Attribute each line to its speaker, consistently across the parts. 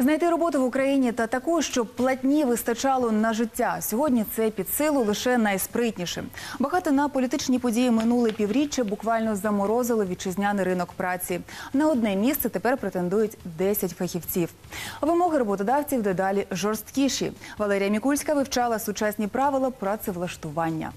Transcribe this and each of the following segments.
Speaker 1: Знайти роботу в Україні та таку, щоб платні вистачало на життя. Сьогодні це під силу лише найспритнішим. Багато на політичні події минуле півріччя буквально заморозило вітчизняний ринок праці. На одне місце тепер претендують 10 фахівців. Вимоги роботодавців дедалі жорсткіші. Валерія Мікульська вивчала сучасні правила працевлаштування.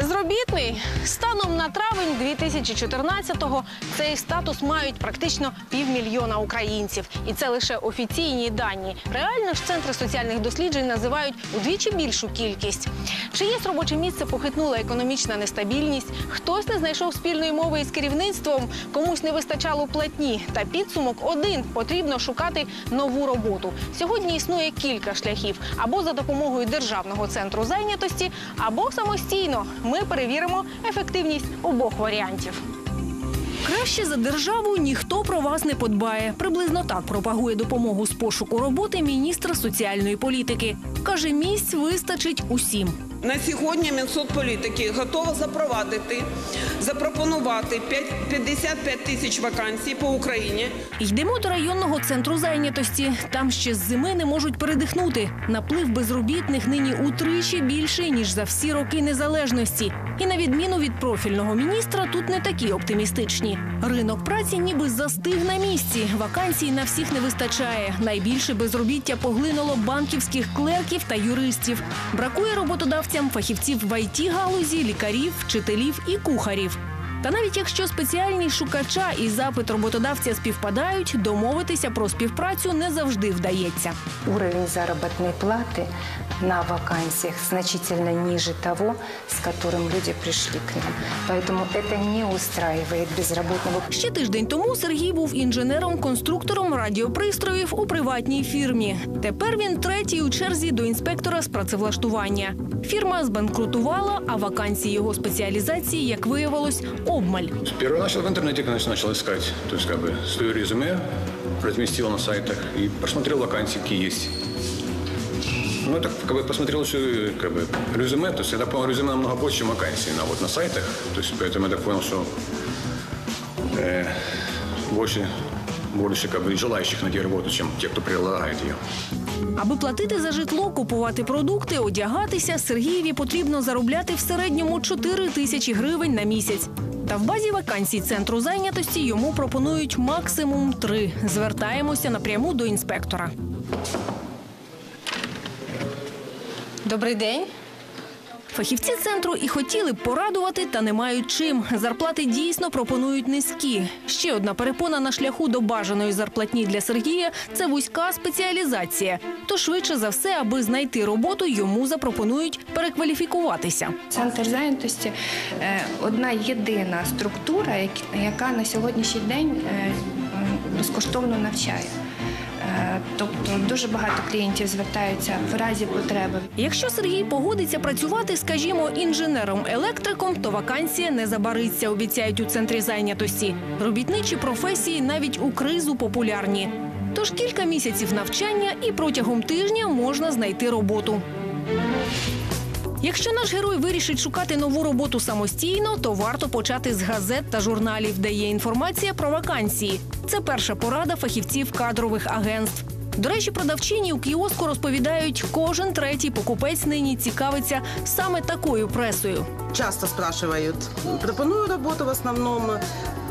Speaker 2: Безробітний станом на травень 2014-го цей статус мають практично півмільйона українців, і це лише офіційні дані. Реально ж центри соціальних досліджень називають удвічі більшу кількість. Чиєсь робоче місце похитнула економічна нестабільність, хтось не знайшов спільної мови із керівництвом, комусь не вистачало платні. Та підсумок один потрібно шукати нову роботу. Сьогодні існує кілька шляхів або за допомогою державного центру зайнятості, або самостійно. Ми перевіримо ефективність обох варіантів. Краще за державу ніхто про вас не подбає. Приблизно так пропагує допомогу з пошуку роботи міністр соціальної політики. Каже, місць вистачить усім.
Speaker 3: На сьогодні Мінсоцполітики готово запровадити, запропонувати 55 тисяч вакансій по Україні.
Speaker 2: Йдемо до районного центру зайнятості. Там ще з зими не можуть передихнути. Наплив безробітних нині утричі більший ніж за всі роки незалежності. І на відміну від профільного міністра, тут не такі оптимістичні. Ринок праці ніби застиг на місці. Вакансій на всіх не вистачає. Найбільше безробіття поглинуло банківських клерків та юристів. Бракує роботодавцям фахівців в it галузі, лікарів, вчителів і кухарів. Та навіть якщо спеціальність шукача і запит роботодавця співпадають, домовитися про співпрацю не завжди вдається.
Speaker 4: Уровень заработной платы на вакансиях значительно ниже того, с которым люди пришли к нам. Поэтому это не устраивает безработного.
Speaker 2: Ще тиждень тому Сергій був інженером-конструктором радіопристроїв у приватній фірмі. Тепер він третій у черзі до інспектора з працевлаштування. Фірма збанкрутувала, а вакансії його спеціалізації, як виявилось, обмаль.
Speaker 5: Первый начал в интернете, конечно, начал искать. То есть, как бы, свое резюме разместил на сайтах и посмотрел вакансии, какие есть. Ну, это как бы посмотрел еще как бы, резюме. То есть, я так понял, резюме намного больше, чем вакансий на, вот, на сайтах. То есть, поэтому я так понял, что э, больше, больше как бы, желающих найти работу, чем те, кто предлагает ее.
Speaker 2: Аби платити за житло, купувати продукти, одягатися, Сергієві потрібно заробляти в середньому 4 тисячі гривень на місяць. Та в базі вакансій центру зайнятості йому пропонують максимум три. Звертаємося напряму до інспектора. Добрий день. Фахівці центру і хотіли б порадувати, та не мають чим. Зарплати дійсно пропонують низькі. Ще одна перепона на шляху до бажаної зарплатні для Сергія це вузька спеціалізація. То швидше за все, аби знайти роботу, йому запропонують перекваліфікуватися.
Speaker 6: Центр зайнятості е, одна єдина структура, яка на сьогоднішній день е, безкоштовно навчає. Тобто дуже багато клієнтів звертаються в разі потреби.
Speaker 2: Якщо Сергій погодиться працювати, скажімо, інженером-електриком, то вакансія не забариться, обіцяють у центрі зайнятості. Робітничі професії навіть у кризу популярні. Тож кілька місяців навчання і протягом тижня можна знайти роботу. Якщо наш герой вирішить шукати нову роботу самостійно, то варто почати з газет та журналів, де є інформація про вакансії. Це перша порада фахівців кадрових агентств. До речі, продавчині у кіоску розповідають, кожен третій покупець нині цікавиться саме такою пресою.
Speaker 7: Часто спрашивают. Пропоную работу в основном.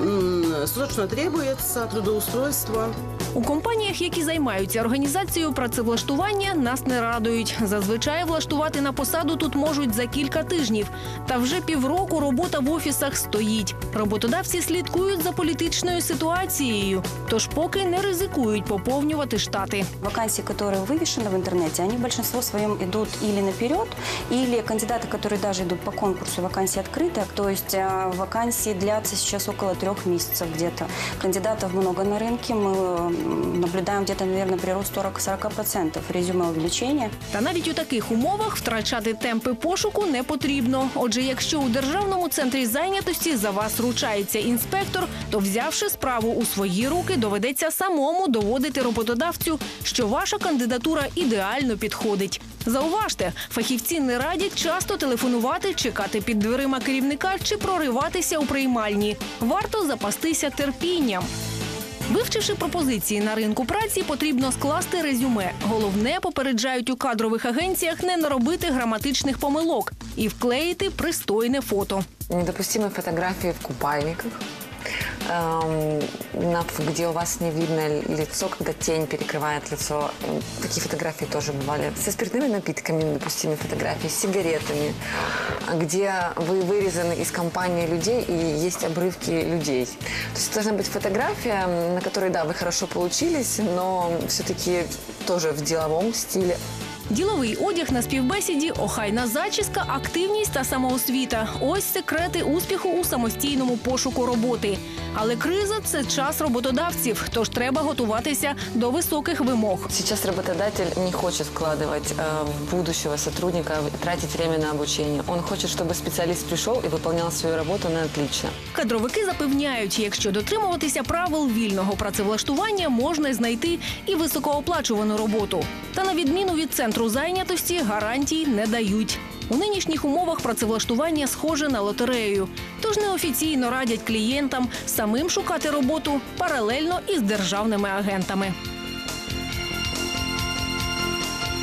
Speaker 7: м, Срочно требуется трудоустройство.
Speaker 2: У компаніях, які займаються організацією працевлаштування, нас не радують. Зазвичай влаштувати на посаду тут можуть за кілька тижнів. Та вже півроку робота в офісах стоїть. Роботодавці слідкують за політичною ситуацією, тож поки не ризикують поповнювати штати.
Speaker 8: Вакансии, которые вывешены в интернете, они в большинство своем идут или наперед, или кандидаты, которые даже идут по конкурсу, вакансии открыты. То есть а, вакансии длятся сейчас около трех месяцев где-то. Кандидатов много на рынке. Мы м, наблюдаем где-то, наверное, прирост 40-40% резюме увеличения.
Speaker 2: Та навіть у таких умовах втрачати темпи пошуку не потрібно. Отже, якщо у державному центрі зайнятості за вас ручається інспектор, то взявши справу у свої руки, доведеться самому доводити роботодавцю, що ваша кандидатура ідеально підходить. Зауважте, фахівці не радять часто телефонувати, чекати під дверима керівника чи прориватися у приймальні. Варто запастися терпінням. Вивчивши пропозиції на ринку праці, потрібно скласти резюме. Головне, попереджають у кадрових агенціях не наробити граматичних помилок і вклеїти пристойне фото.
Speaker 9: Недопустимы фотографії в купальниках, где у вас не видно лицо, когда тень перекрывает лицо. Эм, Такие фотографии тоже бывали. Со спиртными напитками недопустимы фотографии, с сигаретами, где вы вырезаны из компании людей и есть обрывки людей. То есть должна быть фотография, на которой, да, вы хорошо получились, но все-таки тоже в деловом стиле.
Speaker 2: Діловий одяг на співбесіді, охайна зачіска, активність та самоосвіта. Ось секрети успіху у самостійному пошуку роботи. Але криза це час роботодавців, тож треба готуватися до високих вимог.
Speaker 9: Сейчас работодатель не хочет вкладывать э, в будущего сотрудника, тратить время на обучение. Он хочет, чтобы специалист пришел и выполнял свою работу на отлично.
Speaker 2: Кадровики запевняють, якщо дотримуватися правил вільного працевлаштування, можна знайти і високооплачувану роботу. Та на відміну від центру зайнятості гарантій не дають. У нинішніх умовах працевлаштування схоже на лотерею. Тож неофіційно радять клієнтам самим шукати роботу паралельно із державними агентами.